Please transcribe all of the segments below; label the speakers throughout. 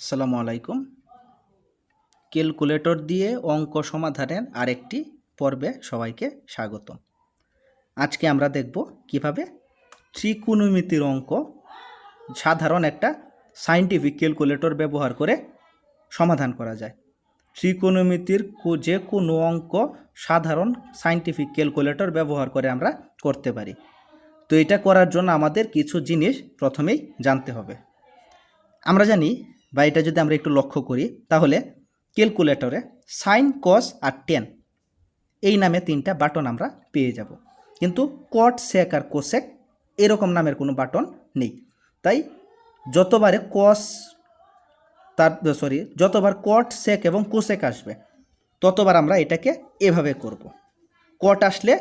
Speaker 1: আসসালামু আলাইকুম। ক্যালকুলেটর দিয়ে অঙ্ক সমাধানের আরেকটি পর্বে সবাইকে স্বাগত আজকে আমরা দেখব কীভাবে ত্রিকোণমিতির অঙ্ক সাধারণ একটা সাইন্টিফিক ক্যালকুলেটর ব্যবহার করে সমাধান করা যায়। ত্রিকোণমিতির যে কোনো অঙ্ক সাধারণ সাইন্টিফিক ক্যালকুলেটর ব্যবহার করে আমরা করতে পারি। তো এটা করার জন্য আমাদের কিছু জিনিস প্রথমেই জানতে হবে। আমরা জানি বা এটা যদি আমরা একটু লক্ষ্য করি, তাহলে ক্যালকুলেটরে সাইন কস আর টেন এই নামে তিনটা বাটন আমরা পেয়ে যাব। কিন্তু কট সেক আর কোসেক এরকম নামের কোনো বাটন নেই। তাই যতবারে কস তার সরি যতবার কট সেক এবং কোসেক আসবে, ততবার আমরা এটাকে এভাবে করব। কট আসলে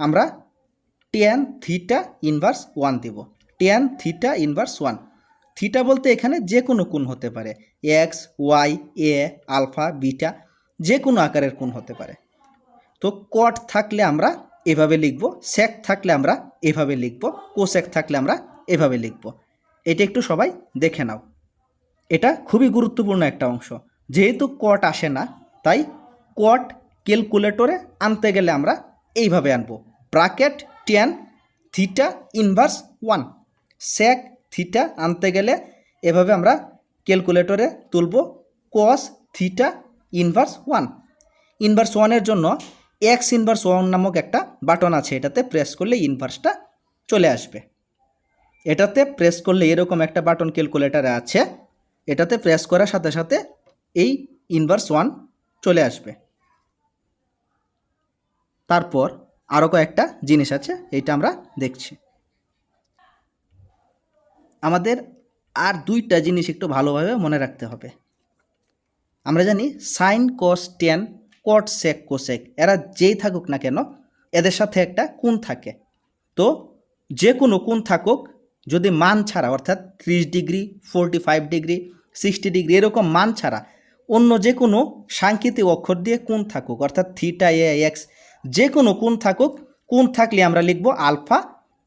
Speaker 1: আমরা টেন থিটা ইনভার্স ওয়ান দিব। Tan theta inverse one theta বলতে এখানে যে কোনো কোণ হতে পারে। X, Y, A, alpha, beta যে কোনো আকারের কোণ হতে পারে। তো কট থাকলে আমরা এভাবে লিখব, সেক থাকলে আমরা এভাবে লিখব, কোসেক থাকলে আমরা এভাবে লিখব। এটা একটু সবাই দেখে নাও। এটা খুবই গুরুত্বপূর্ণ একটা অংশ। যেহেতু কট আসে না, তাই কট ক্যালকুলেটরে আনতে গেলে আমরা এইভাবে আনব। Bracket tan, theta inverse one. Sec theta আনতে গেলে এভাবে আমরা ক্যালকুলেটরে তুলব cos theta inverse one inverse ওয়ানের জন্য এক্স ইনভার্স ওয়ান নামক একটা বাটন আছে, এটাতে প্রেস করলে ইনভার্সটা চলে আসবে। এটাতে প্রেস করলে এরকম একটা বাটন ক্যালকুলেটারে আছে, এটাতে প্রেস করার সাথে সাথে এই ইনভার্স ওয়ান চলে আসবে। তারপর আরও কয়েকটা জিনিস আছে, এইটা আমরা দেখছি। আমাদের আর দুইটা জিনিস একটু ভালোভাবে মনে রাখতে হবে। আমরা জানি sine cos tan, cot sec cosec, এরা যেই থাকুক না কেন, এদের সাথে একটা কোণ থাকে। তো যে কোনো কোণ থাকুক, যদি মান ছাড়া, অর্থাৎ ত্রিশ degree forty five degree sixty degree, এরকম মান ছাড়া অন্য যে কোনো সাংকেতিক অক্ষর দিয়ে কোণ থাকুক, অর্থাৎ থিটা এ এক্স যে কোনো কোণ থাকুক, কোণ থাকলে আমরা লিখব আলফা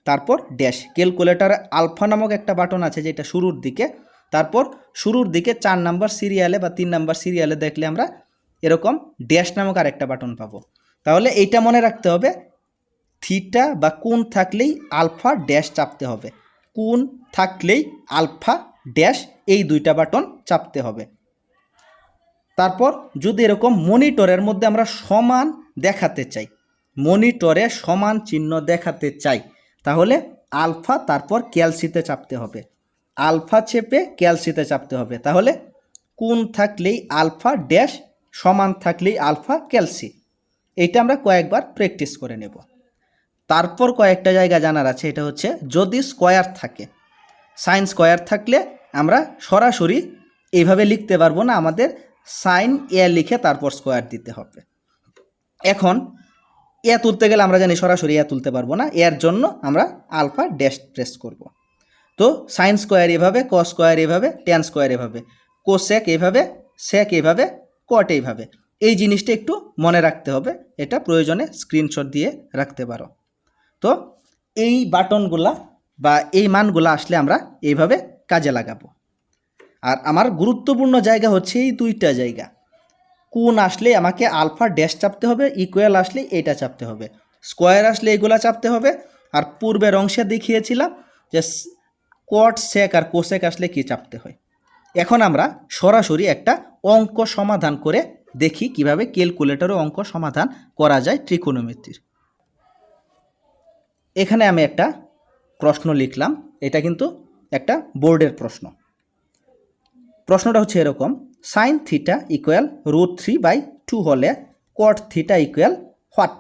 Speaker 1: তারপর ড্যাশ ক্যালকুলেটারে আলফা নামক একটা বাটন আছে যেটা শুরুর দিকে। তারপর শুরুর দিকে চার নাম্বার সিরিয়ালে বা তিন নাম্বার সিরিয়ালে দেখলে আমরা এরকম ড্যাশ নামক আর একটা বাটন পাবো। তাহলে এইটা মনে রাখতে হবে থিটা বা কোন থাকলেই আলফা ড্যাশ চাপতে হবে। কোণ থাকলেই আলফা ড্যাশ এই দুইটা বাটন চাপতে হবে। তারপর যদি এরকম মনিটরের মধ্যে আমরা সমান দেখাতে চাই মনিটরে সমান চিহ্ন দেখাতে চাই তাহলে আলফা তারপর ক্যালসিতে চাপতে হবে। আলফা চেপে ক্যালসিতে চাপতে হবে। তাহলে কোন থাকলেই আলফা ড্যাশ, সমান থাকলেই আলফা ক্যালসি। এইটা আমরা কয়েকবার প্র্যাকটিস করে নেব। তারপর কয়েকটা জায়গা জানার আছে। এটা হচ্ছে যদি স্কোয়ার থাকে। সাইন স্কোয়ার থাকলে আমরা সরাসরি এইভাবে লিখতে পারব না। আমাদের সাইন এ লিখে তারপর স্কোয়ার দিতে হবে। এখন এ তুলতে গেলে আমরা জানি সরাসরি এ তুলতে পারব না। এর জন্য আমরা আলফা ড্যাশ প্রেস করব। তো সাইন স্কোয়ার এভাবে ক স্কোয়ার এভাবে টেন স্কোয়ার এভাবে কো কোসেক এভাবে সেক এভাবে কট এইভাবে এই জিনিসটা একটু মনে রাখতে হবে। এটা প্রয়োজনে স্ক্রিনশট দিয়ে রাখতে পারো। তো এই বাটনগুলা বা এই মানগুলা আসলে আমরা এইভাবে কাজে লাগাবো। আর আমার গুরুত্বপূর্ণ জায়গা হচ্ছে এই দুইটা জায়গা। কোন আসলে আমাকে আলফা ড্যাশ চাপতে হবে ইকুয়াল আসলে এটা চাপতে হবে। স্কোয়ার আসলে এগুলা চাপতে হবে। আর পূর্বের অংশে দেখিয়েছিলাম যে কট সেক আর কোসেক আসলে কি চাপতে হয়। এখন আমরা সরাসরি একটা অঙ্ক সমাধান করে দেখি কীভাবে ক্যালকুলেটরে অঙ্ক সমাধান করা যায় ত্রিকোণমিতির এখানে আমি একটা প্রশ্ন লিখলাম। এটা কিন্তু একটা বোর্ডের প্রশ্ন। প্রশ্নটা হচ্ছে এরকম sine theta equal root three by two হলে cot theta equal what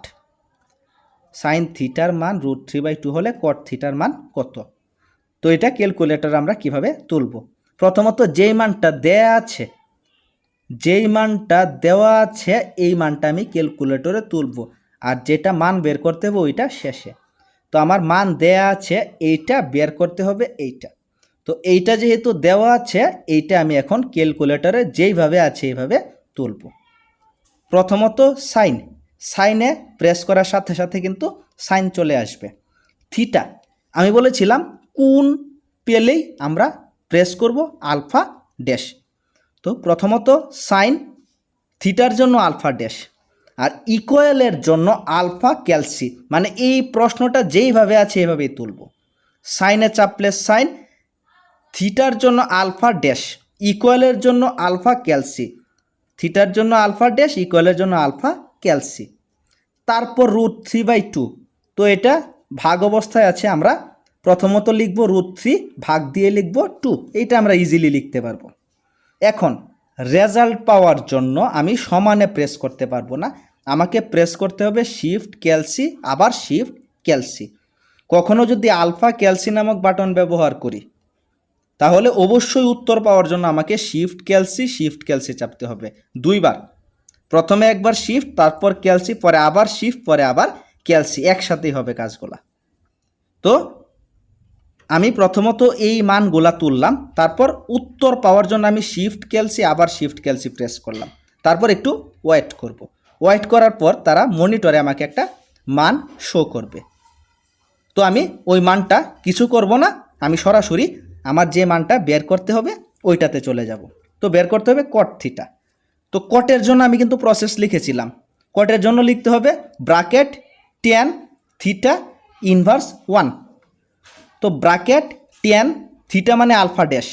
Speaker 1: sine থিটার মান রুট থ্রি বাই টু হলে কট থিটার মান কত? তো এটা ক্যালকুলেটর আমরা কীভাবে তুলব? প্রথমত যেই মানটা দেয়া আছে, যেই মানটা দেওয়া আছে, এই মানটা আমি ক্যালকুলেটরে তুলব। আর যেটা মান বের করতে হবে ওইটা শেষে। তো আমার মান দেয়া আছে, এইটা বের করতে হবে এইটা। তো এইটা যেহেতু দেওয়া আছে, এইটা আমি এখন ক্যালকুলেটরে যেইভাবে আছে এইভাবে তুলব। প্রথমত সাইন সাইনে প্রেস করার সাথে সাথে কিন্তু সাইন চলে আসবে। থিটা আমি বলেছিলাম কোন পেলেই আমরা প্রেস করব আলফা ড্যাশ তো প্রথমত সাইন থিটার জন্য আলফা ড্যাশ আর ইকুয়ালের জন্য আলফা ক্যালসি মানে এই প্রশ্নটা যেইভাবে আছে এইভাবেই তুলব। সাইনে চাপলে সাইন থিটার জন্য আলফা ড্যাশ ইকুয়ালের জন্য আলফা ক্যালসি। থিটার জন্য আলফা ড্যাশ ইকুয়ালের জন্য আলফা ক্যালসি। তারপর রুট থ্রি বাই টু। তো এটা ভাগ অবস্থায় আছে আমরা প্রথমত লিখব রুট থ্রি ভাগ দিয়ে লিখব টু। এইটা আমরা ইজিলি লিখতে পারব। এখন রেজাল্ট পাওয়ার জন্য আমি সমানে প্রেস করতে পারব না। আমাকে প্রেস করতে হবে শিফট ক্যালসি, আবার শিফট ক্যালসি। কখনও যদি আলফা ক্যালসি নামক বাটন ব্যবহার করি তাহলে অবশ্যই উত্তর পাওয়ার জন্য আমাকে শিফট ক্যালসি শিফট ক্যালসি চাপতে হবে। দুইবার। প্রথমে একবার শিফট তারপর ক্যালসি পরে আবার শিফট পরে আবার ক্যালসি একসাথেই হবে কাজগুলা। তো আমি প্রথমত এই মানগুলা তুললাম, তারপর উত্তর পাওয়ার জন্য আমি শিফট ক্যালসি আবার শিফট ক্যালসি প্রেস করলাম। তারপর একটু ওয়েট করব। ওয়েট করার পর তারা মনিটরে আমাকে একটা মান শো করবে। তো আমি ওই মানটা কিছু করব না, আমি সরাসরি আমার যে মানটা বের করতে হবে, ওইটাতে চলে যাব। তো বের করতে হবে কট থিটা তো কটের জন্য আমি কিন্তু প্রসেস লিখেছিলাম। কটের জন্য লিখতে হবে bracket tan theta inverse one তো ব্রাকেট টেন থিটা মানে আলফা ড্যাশ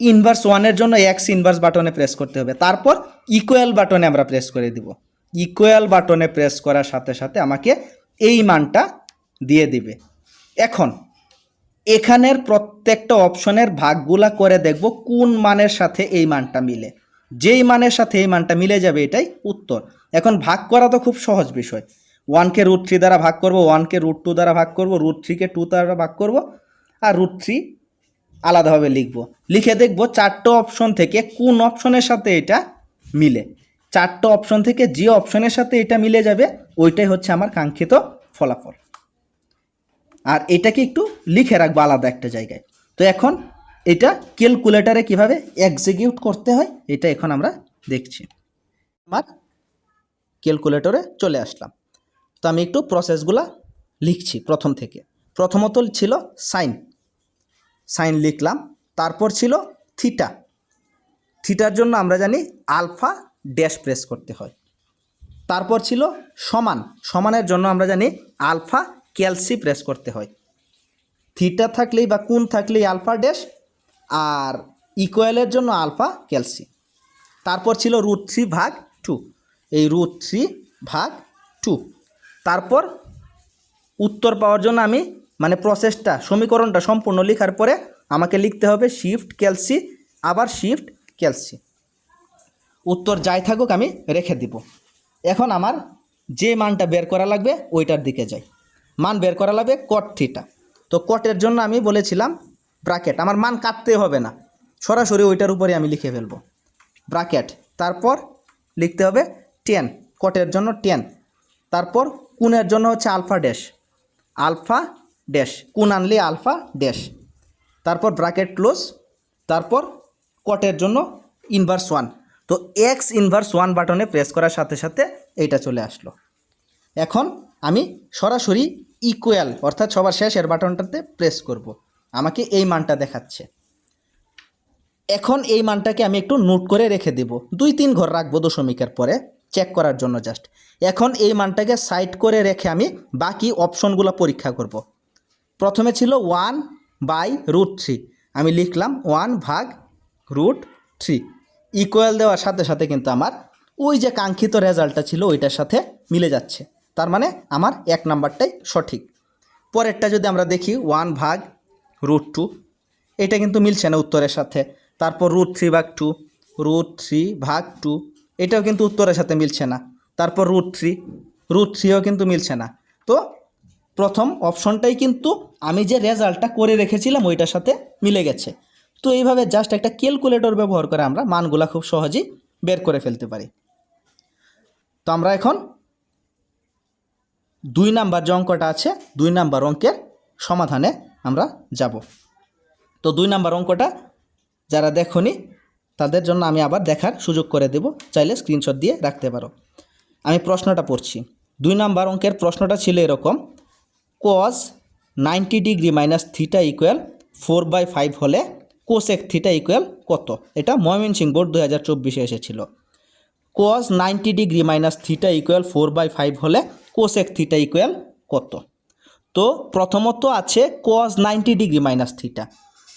Speaker 1: ইনভার্স ওয়ানের জন্য এক্স ইনভার্স বাটনে প্রেস করতে হবে। তারপর ইকুয়াল বাটনে আমরা প্রেস করে দিব। ইকুয়াল বাটনে প্রেস করার সাথে সাথে আমাকে এই মানটা দিয়ে দিবে। এখন এখানের প্রত্যেকটা অপশনের ভাগগুলা করে দেখব কোন মানের সাথে এই মানটা মিলে। যেই মানের সাথে এই মানটা মিলে যাবে এটাই উত্তর। এখন ভাগ করা তো খুব সহজ বিষয়। ওয়ানকে রুট থ্রি দ্বারা ভাগ করব ওয়ানকে রুট টু দ্বারা ভাগ করব রুট থ্রিকে টু দ্বারা ভাগ করব, আর রুট থ্রি আলাদাভাবে লিখব। লিখে দেখব চারটে অপশন থেকে কোন অপশনের সাথে এটা মিলে। চারটে অপশন থেকে যে অপশনের সাথে এটা মিলে যাবে, ওইটাই হচ্ছে আমার কাঙ্ক্ষিত ফলাফল। আর এটাকে একটু লিখে রাখব আলাদা একটা জায়গায়। তো এখন এটা ক্যালকুলেটারে কীভাবে এক্সিকিউট করতে হয়, এটা এখন আমরা দেখছি। আমার ক্যালকুলেটরে চলে আসলাম। তো আমি একটু প্রসেসগুলা লিখছি প্রথম থেকে। প্রথমত ছিল সাইন। সাইন লিখলাম। তারপর ছিল থিটা। থিটার জন্য আমরা জানি আলফা ড্যাশ প্রেস করতে হয়। তারপর ছিল সমান। সমানের জন্য আমরা জানি আলফা ক্যালসি প্রেস করতে হয়। থিটা থাকলেই বা কোন থাকলেই আলফা ড্যাশ আর ইকুয়ালের জন্য আলফা ক্যালসি। তারপর ছিল রুট থ্রি ভাগ টু। এই রুট থ্রি ভাগ টু। তারপর উত্তর পাওয়ার জন্য আমি মানে প্রসেসটা, সমীকরণটা সম্পূর্ণ লেখার পরে আমাকে লিখতে হবে শিফট ক্যালসি, আবার শিফট ক্যালসি। উত্তর যাই থাকুক আমি রেখে দিব। এখন আমার যে মানটা বের করা লাগবে ওইটার দিকে যাই। মান বের করা লাগবে কট থিটা তো কটের জন্য আমি বলেছিলাম ব্রাকেট আমার মান কাটতে হবে না। সরাসরি ওইটার উপরে আমি লিখে ফেলব। ব্রাকেট তারপর লিখতে হবে টেন কটের জন্য টেন তারপর কুনের জন্য হচ্ছে আলফা ড্যাশ আলফা ড্যাশ কুন আনলে আলফা ড্যাশ তারপর ব্রাকেট ক্লোজ তারপর কটের জন্য ইনভার্স ওয়ান তো এক্স ইনভার্স ওয়ান বাটনে প্রেস করার সাথে সাথে এইটা চলে আসলো। এখন আমি সরাসরি ইকুয়াল অর্থাৎ সবার শেষের বাটনটাতে প্রেস করব। আমাকে এই মানটা দেখাচ্ছে। এখন এই মানটাকে আমি একটু নোট করে রেখে দেব। দুই তিন ঘর রাখব দশমিকের পরে চেক করার জন্য জাস্ট এখন এই মানটাকে সাইড করে রেখে আমি বাকি অপশনগুলো পরীক্ষা করব। প্রথমে ছিল ওয়ান বাই রুট থ্রি আমি লিখলাম ওয়ান ভাগ রুট থ্রি ইকুয়াল দেওয়ার সাথে সাথে কিন্তু আমার ওই যে কাঙ্ক্ষিত রেজাল্টটা ছিল ওইটার সাথে মিলে যাচ্ছে। তার মানে আমার এক নাম্বারটাই সঠিক। পরেরটা যদি আমরা দেখি ওয়ান ভাগ রুট টু এটা কিন্তু মিলছে না উত্তরের সাথে। তারপর রুট থ্রি ভাগ টু রুট থ্রি ভাগ টু এটাও কিন্তু উত্তরের সাথে মিলছে না। তারপর রুট থ্রি রুট থ্রিও কিন্তু মিলছে না। তো প্রথম অপশনটাই কিন্তু আমি যে রেজাল্টটা করে রেখেছিলাম, ওইটার সাথে মিলে গেছে। তো এইভাবে জাস্ট একটা ক্যালকুলেটর ব্যবহার করে আমরা মানগুলা খুব সহজেই বের করে ফেলতে পারি। তো আমরা এখন দুই নাম্বার যে অঙ্কটা আছে, দুই নাম্বার অঙ্কের সমাধানে আমরা যাব। তো দুই নাম্বার অঙ্কটা যারা দেখনি, তাদের জন্য আমি আবার দেখার সুযোগ করে দেব। চাইলে স্ক্রিনশট দিয়ে রাখতে পারো। আমি প্রশ্নটা পড়ছি। দুই নাম্বার অঙ্কের প্রশ্নটা ছিল এরকম cos ninety degree minus theta equal four by five হলে কোসেক থিটা ইকুয়াল কত? এটা ময়মনসিং বোর্ড দু হাজার চব্বিশে এসেছিল। Cos ninety degree minus theta equal four by five হলে কোসেক থিটা ইকুয়াল কত? তো প্রথমত আছে cos ninety degree minus theta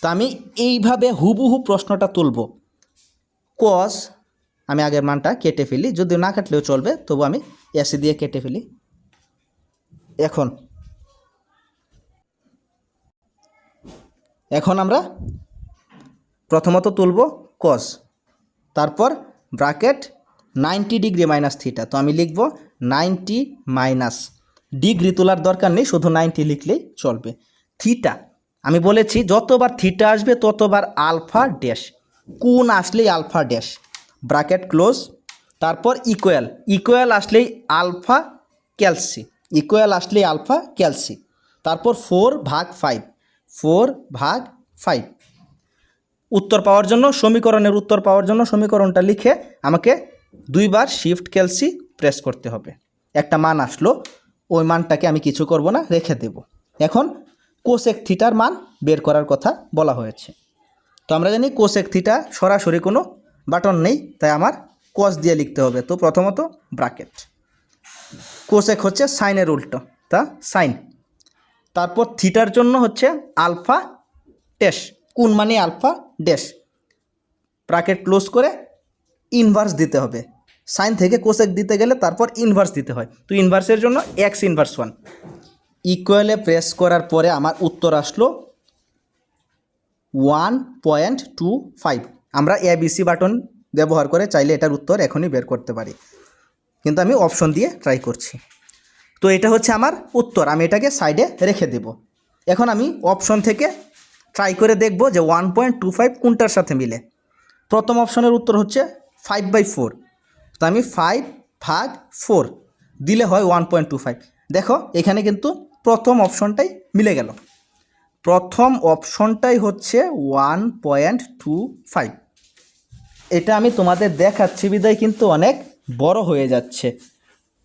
Speaker 1: তো আমি এইভাবে হুবহু প্রশ্নটা তুলব। কস আমি আগের মানটা কেটে ফেলি, যদিও না কাটলেও চলবে, তবু আমি এসি দিয়ে কেটে ফেলি। এখন এখন আমরা প্রথমত তুলব কস তারপর bracket ninety degree minus theta. তো আমি লিখব নাইনটি মাইনাস। ডিগ্রি তোলার দরকার নেই, শুধু নাইনটি লিখলেই চলবে। থিটা। আমি বলেছি, যতবার থিটা আসবে, ততবার আলফা ড্যাশ। কোন আসলেই আলফা ড্যাশ? Bracket close. তারপর ইকুয়াল। ইকুয়াল আসলেই আলফা ক্যালসি। ইকুয়াল আসলেই আলফা ক্যালসি। তারপর ফোর ভাগ ফাইভ। ফোর ভাগ ফাইভ। উত্তর পাওয়ার জন্য, সমীকরণের উত্তর পাওয়ার জন্য সমীকরণটা লিখে আমাকে দুইবার শিফট ক্যালসি প্রেস করতে হবে। একটা মান আসলো, ওই মানটাকে আমি কিছু করব না, রেখে দেব। এখন কোসেক থিটার মান বের করার কথা বলা হয়েছে। তো আমরা জানি কোসেক থিটা সরাসরি কোনো বাটন নেই, তাই আমার কস দিয়ে লিখতে হবে। তো প্রথমত ব্রাকেট কোসেক হচ্ছে সাইনের উল্টো, তা সাইন। তারপর থিটার জন্য হচ্ছে আলফা ড্যাশ কোন মানে আলফা ড্যাশ ব্রাকেট ক্লোজ করে ইনভার্স দিতে হবে। সাইন থেকে কোসেক দিতে গেলে তারপর ইনভার্স দিতে হয়। তো ইনভার্সের জন্য এক্স ইনভার্স ওয়ান ইকুয়ালে প্রেস করার পরে আমার উত্তর আসলো ওয়ান পয়েন্ট টু ফাইভ আমরা এ এবিসি বাটন ব্যবহার করে চাইলে এটার উত্তর এখনই বের করতে পারি। কিন্তু আমি অপশন দিয়ে ট্রাই করছি। তো এটা হচ্ছে আমার উত্তর। আমি এটাকে সাইডে রেখে দেব। এখন আমি অপশন থেকে ট্রাই করে দেখব যে ওয়ান পয়েন্ট টু ফাইভ কোনটার সাথে মিলে। প্রথম অপশনের উত্তর হচ্ছে ফাইভ বাই ফোর তো আমি ফাইভ ভাগ ফোর দিলে হয় ওয়ান পয়েন্ট টু ফাইভ দেখো, এখানে কিন্তু প্রথম অপশনটাই মিলে গেল। প্রথম অপশনটাই হচ্ছে ওয়ান পয়েন্ট টু ফাইভ এটা আমি তোমাদের দেখাচ্ছি, বিদায়, কিন্তু অনেক বড় হয়ে যাচ্ছে।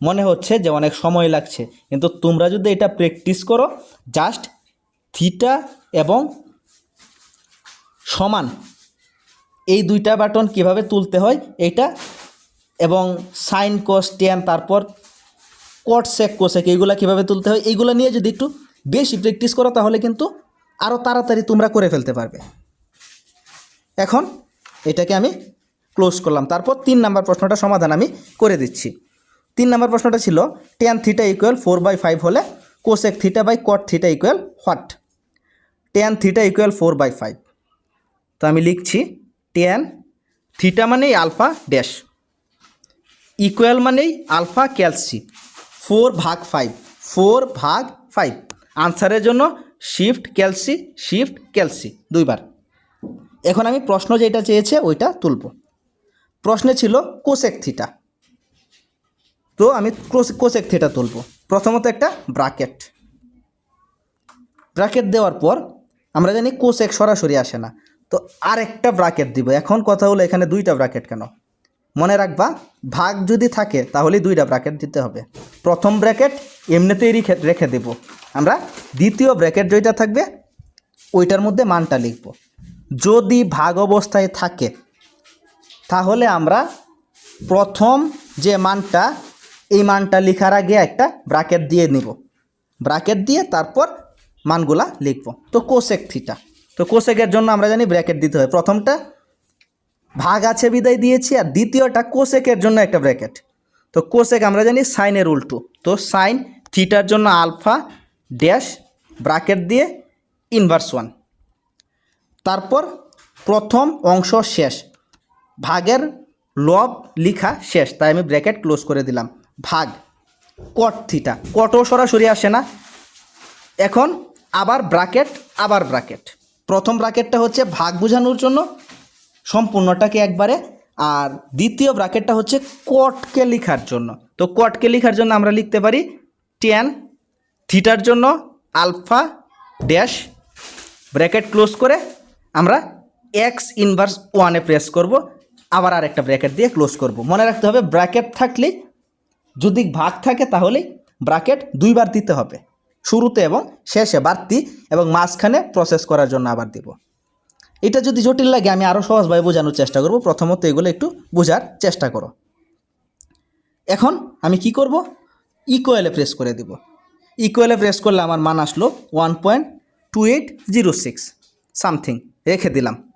Speaker 1: মনে হচ্ছে যে অনেক সময় লাগছে। কিন্তু তোমরা যদি এটা প্র্যাকটিস করো জাস্ট থিটা এবং সমান এই দুইটা বাটন কীভাবে তুলতে হয় এটা এবং সাইন, কোস টেন তারপর কট সেক, কোসেক, এইগুলো কীভাবে তুলতে হয়, এইগুলো নিয়ে যদি একটু বেশি প্র্যাকটিস করো, তাহলে কিন্তু আরও তাড়াতাড়ি তোমরা করে ফেলতে পারবে। এখন এটাকে আমি ক্লোজ করলাম। তারপর তিন নাম্বার প্রশ্নটা সমাধান আমি করে দিচ্ছি। তিন নাম্বার প্রশ্নটা ছিল tan theta equal four by five হলে cosec theta by cot theta equal what tan theta equal four by five তো আমি লিখছি টেন থিটা মানেই আলফা ড্যাশ ইকুয়াল মানেই আলফা ক্যালসি ফোর ভাগ ফাইভ ফোর ভাগ ফাইভ আনসারের জন্য শিফট ক্যালসি শিফট ক্যালসি দুইবার। এখন আমি প্রশ্ন যেটা চেয়েছে ওইটা তুলব। প্রশ্নে ছিল কোসেক থিটা তো আমি কোসেক থিটা তুলব। প্রথমত একটা ব্রাকেট ব্রাকেট দেওয়ার পর আমরা জানি কোসেক সরাসরি আসে না। তো আর একটা ব্রাকেট দিব। এখন কথা হলো এখানে দুইটা ব্রাকেট কেন? মনে রাখবা, ভাগ যদি থাকে তাহলে দুইটা ব্র্যাকেট দিতে হবে। প্রথম ব্র্যাকেট এমনিতেই রেখে রেখে দেব। আমরা দ্বিতীয় ব্র্যাকেট যেটা থাকবে, ওইটার মধ্যে মানটা লিখব। যদি ভাগ অবস্থায় থাকে, তাহলে আমরা প্রথম যে মানটা, এই মানটা লেখার আগে একটা ব্র্যাকেট দিয়ে নিব। ব্র্যাকেট দিয়ে তারপর মানগুলা লিখব। তো কোসেক থিটা তো কোসেকের জন্য আমরা জানি ব্র্যাকেট দিতে হয়। প্রথমটা, ভাগ আছে বিদায় দিয়েছি, আর দ্বিতীয়টা কোসেকের জন্য একটা ব্র্যাকেট। তো কোসেক আমরা জানি সাইনের উল্টো। তো সাইন থিটার জন্য আলফা ড্যাশ ব্র্যাকেট দিয়ে ইনভার্স ওয়ান। তারপর প্রথম অংশ শেষ। ভাগের লব লিখা শেষ, তাই আমি ব্র্যাকেট ক্লোজ করে দিলাম। ভাগ কট থিটা। কটও সরাসরি আসে না। এখন আবার ব্র্যাকেট, আবার ব্রাকেট প্রথম ব্রাকেটটা হচ্ছে ভাগ বোঝানোর জন্য সম্পূর্ণটাকে একবারে, আর দ্বিতীয় ব্রাকেটটা হচ্ছে কটকে লেখার জন্য। তো কটকে লেখার জন্য আমরা লিখতে পারি টেন থিটার জন্য আলফা ড্যাশ ব্র্যাকেট ক্লোজ করে আমরা এক্স ইনভার্স ওয়ানে প্রেস করব, আবার আর একটা ব্র্যাকেট দিয়ে ক্লোজ করব। মনে রাখতে হবে ব্র্যাকেট থাকলেই যদি ভাগ থাকে তাহলে ব্র্যাকেট দুইবার দিতে হবে। শুরুতে এবং শেষে বাড়তি এবং মাঝখানে প্রসেস করার জন্য আবার দিব। এটা যদি জটিল লাগে, আমি আরও সহজভাবে বোঝানোর চেষ্টা করব। প্রথমত এগুলো একটু বোঝার চেষ্টা করো। এখন আমি কি করব? ইকুয়ালে প্রেস করে দেব। ইকুয়ালে প্রেস করলে আমার মান আসলো one point two eight zero six something রেখে দিলাম।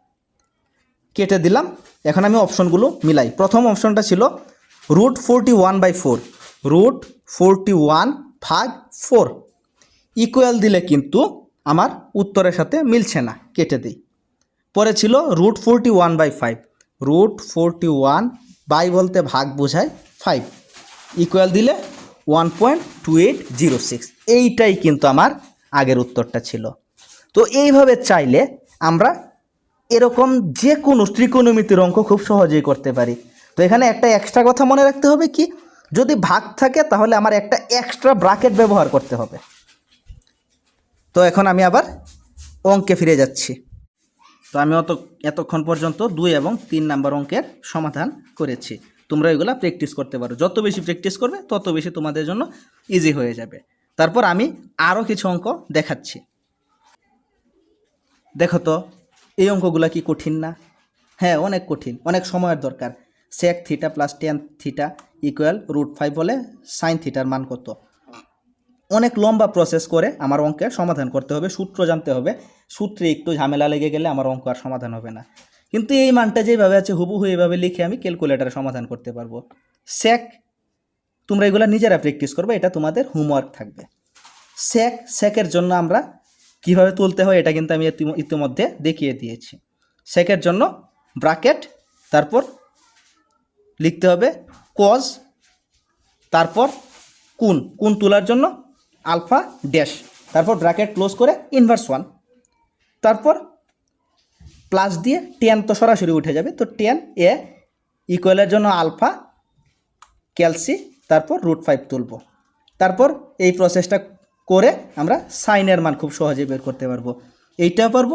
Speaker 1: কেটে দিলাম। এখন আমি অপশনগুলো মিলাই। প্রথম অপশনটা ছিল root forty one by four root forty one ভাগ ফোর ইকুয়াল দিলে কিন্তু আমার উত্তরের সাথে মিলছে না, কেটে দিই। পরে ছিল root forty one by five root forty one by বলতে ভাগ বোঝায় ফাইভ ইকুয়াল দিলে one point two eight zero six এইটাই কিন্তু আমার আগের উত্তরটা ছিল। তো এইভাবে চাইলে আমরা এরকম যে কোনো ত্রিকোণমিতির অঙ্ক খুব সহজেই করতে পারি। তো এখানে একটা এক্সট্রা কথা মনে রাখতে হবে কি? যদি ভাগ থাকে তাহলে আমার একটা এক্সট্রা ব্রাকেট ব্যবহার করতে হবে। তো এখন আমি আবার অঙ্কে ফিরে যাচ্ছি। তো আমি অত এতক্ষণ পর্যন্ত দুই এবং তিন নাম্বার অঙ্কের সমাধান করেছি। তোমরা এগুলা প্র্যাকটিস করতে পারো। যত বেশি প্র্যাকটিস করবে, তত বেশি তোমাদের জন্য ইজি হয়ে যাবে। তারপর আমি আরও কিছু অঙ্ক দেখাচ্ছি। দেখো তো, এই অঙ্কগুলো কি কঠিন না? হ্যাঁ অনেক কঠিন, অনেক সময়ের দরকার। Sec theta plus tan theta equal root five হলে সাইন থিটার মান কত? অনেক লম্বা প্রসেস করে আমার অঙ্কের সমাধান করতে হবে, সূত্র জানতে হবে। সূত্রে একটু ঝামেলা লেগে গেলে আমার অঙ্ক আর সমাধান হবে না। কিন্তু এই মানটা যেভাবে আছে হুবহু এইভাবে লিখে আমি ক্যালকুলেটারে সমাধান করতে পারব। সেক তোমরা এগুলো নিজেরা প্র্যাকটিস করবে, এটা তোমাদের হোমওয়ার্ক থাকবে। সেক সেকের জন্য আমরা কীভাবে তুলতে হয় এটা কিন্তু আমি ইতিমধ্যে দেখিয়ে দিয়েছি। সেকের জন্য ব্রাকেট তারপর লিখতে হবে কজ তারপর কোন কোন তোলার জন্য আলফা ড্যাশ। তারপর ব্র্যাকেট ক্লোজ করে ইনভার্স ওয়ান তারপর প্লাস দিয়ে টেন তো সরাসরি উঠে যাবে। তো টেন এ ইকুয়ালের জন্য আলফা, ক্যালসি, তারপর রুট ফাইভ তুলব। তারপর এই প্রসেসটা করে আমরা সাইনের মান খুব সহজে বের করতে পারব। এইটাও পারব,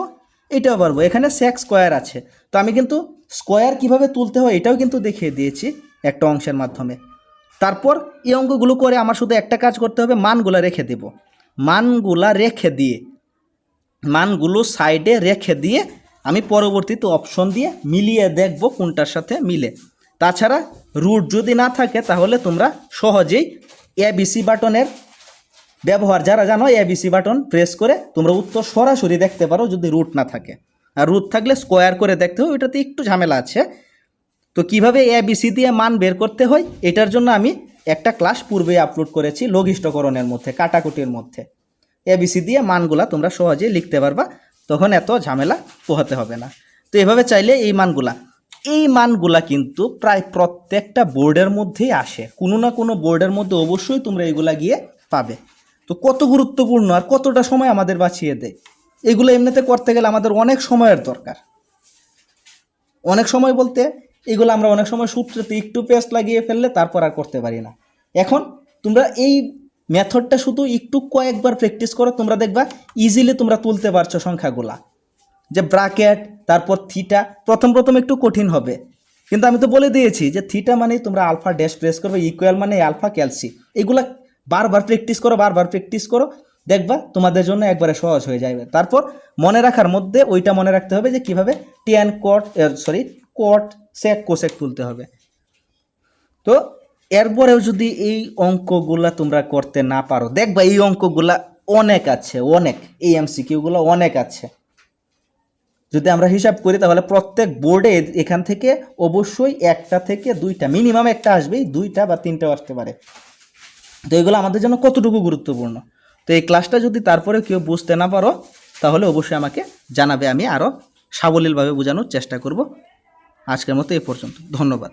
Speaker 1: এটাও পারব। এখানে সেক্স স্কোয়ার আছে। তো আমি কিন্তু স্কোয়ার কীভাবে তুলতে হয় এটাও কিন্তু দেখিয়ে দিয়েছি একটা অংশের মাধ্যমে। তারপর এই অঙ্কগুলো করে আমার শুধু একটা কাজ করতে হবে, মানগুলা রেখে দেব। মানগুলা রেখে দিয়ে, মানগুলো সাইডে রেখে দিয়ে আমি পরবর্তীতে অপশন দিয়ে মিলিয়ে দেখব কোনটার সাথে মিলে। তাছাড়া রুট যদি না থাকে তাহলে তোমরা সহজেই এবিসি বাটনের ব্যবহার, যারা জানো এবিসি বাটন প্রেস করে তোমরা উত্তর সরাসরি দেখতে পারো যদি রুট না থাকে। আর রুট থাকলে স্কোয়ার করে দেখতে হবে, ওইটাতে একটু ঝামেলা আছে। তো কীভাবে এবিসি দিয়ে মান বের করতে হয়, এটার জন্য আমি একটা ক্লাস পূর্বে আপলোড করেছি লঘিষ্ঠকরণের মধ্যে, কাটাকুটির মধ্যে। এ এবিসি দিয়ে মানগুলা তোমরা সহজেই লিখতে পারবা, তখন এত ঝামেলা পোহাতে হবে না। তো এভাবে চাইলে এই মানগুলা এই মানগুলা কিন্তু প্রায় প্রত্যেকটা বোর্ডের মধ্যেই আসে। কোনো না কোনো বোর্ডের মধ্যে অবশ্যই তোমরা এগুলা গিয়ে পাবে। তো কত গুরুত্বপূর্ণ আর কতটা সময় আমাদের বাঁচিয়ে দেয়। এগুলো এমনিতে করতে গেলে আমাদের অনেক সময়ের দরকার। অনেক সময় বলতে এগুলো আমরা অনেক সময় সূত্রতে একটু পেস্ট লাগিয়ে ফেললে তারপর আর করতে পারি না। এখন তোমরা এই মেথডটা শুধু একটু কয়েকবার প্র্যাকটিস করো, তোমরা দেখবা ইজিলি তোমরা তুলতে পারছ সংখ্যাগুলা। যে ব্রাকেট তারপর থিটা প্রথম প্রথম একটু কঠিন হবে। কিন্তু আমি তো বলে দিয়েছি যে থিটা মানেই তোমরা আলফা ড্যাশ প্রেস করবে ইকুয়াল মানে আলফা ক্যালসি এগুলা বারবার প্র্যাকটিস করো, বারবার প্র্যাকটিস করো, দেখবা তোমাদের জন্য একবারে সহজ হয়ে যাবে। তারপর মনে রাখার মধ্যে ওইটা মনে রাখতে হবে যে কীভাবে টিয়ান কট সরি কট সেক কোসেক তুলতে হবে। তো এরপরেও যদি এই অঙ্কগুলা তোমরা করতে না পারো, দেখবা এই অঙ্কগুলা অনেক আছে, অনেক, এই এমসিকিউগুলো অনেক আছে। যদি আমরা হিসাব করি তাহলে প্রত্যেক বোর্ডে এখান থেকে অবশ্যই একটা থেকে দুইটা মিনিমাম একটা আসবেই, দুইটা বা তিনটাও আসতে পারে। তো এগুলো আমাদের জন্য কতটুকু গুরুত্বপূর্ণ? তো এই ক্লাসটা যদি তারপরে কেউ বুঝতে না পারো, তাহলে অবশ্যই আমাকে জানাবে, আমি আরও সাবলীলভাবে বোঝানোর চেষ্টা করব। আজকের মতো এ পর্যন্ত। ধন্যবাদ।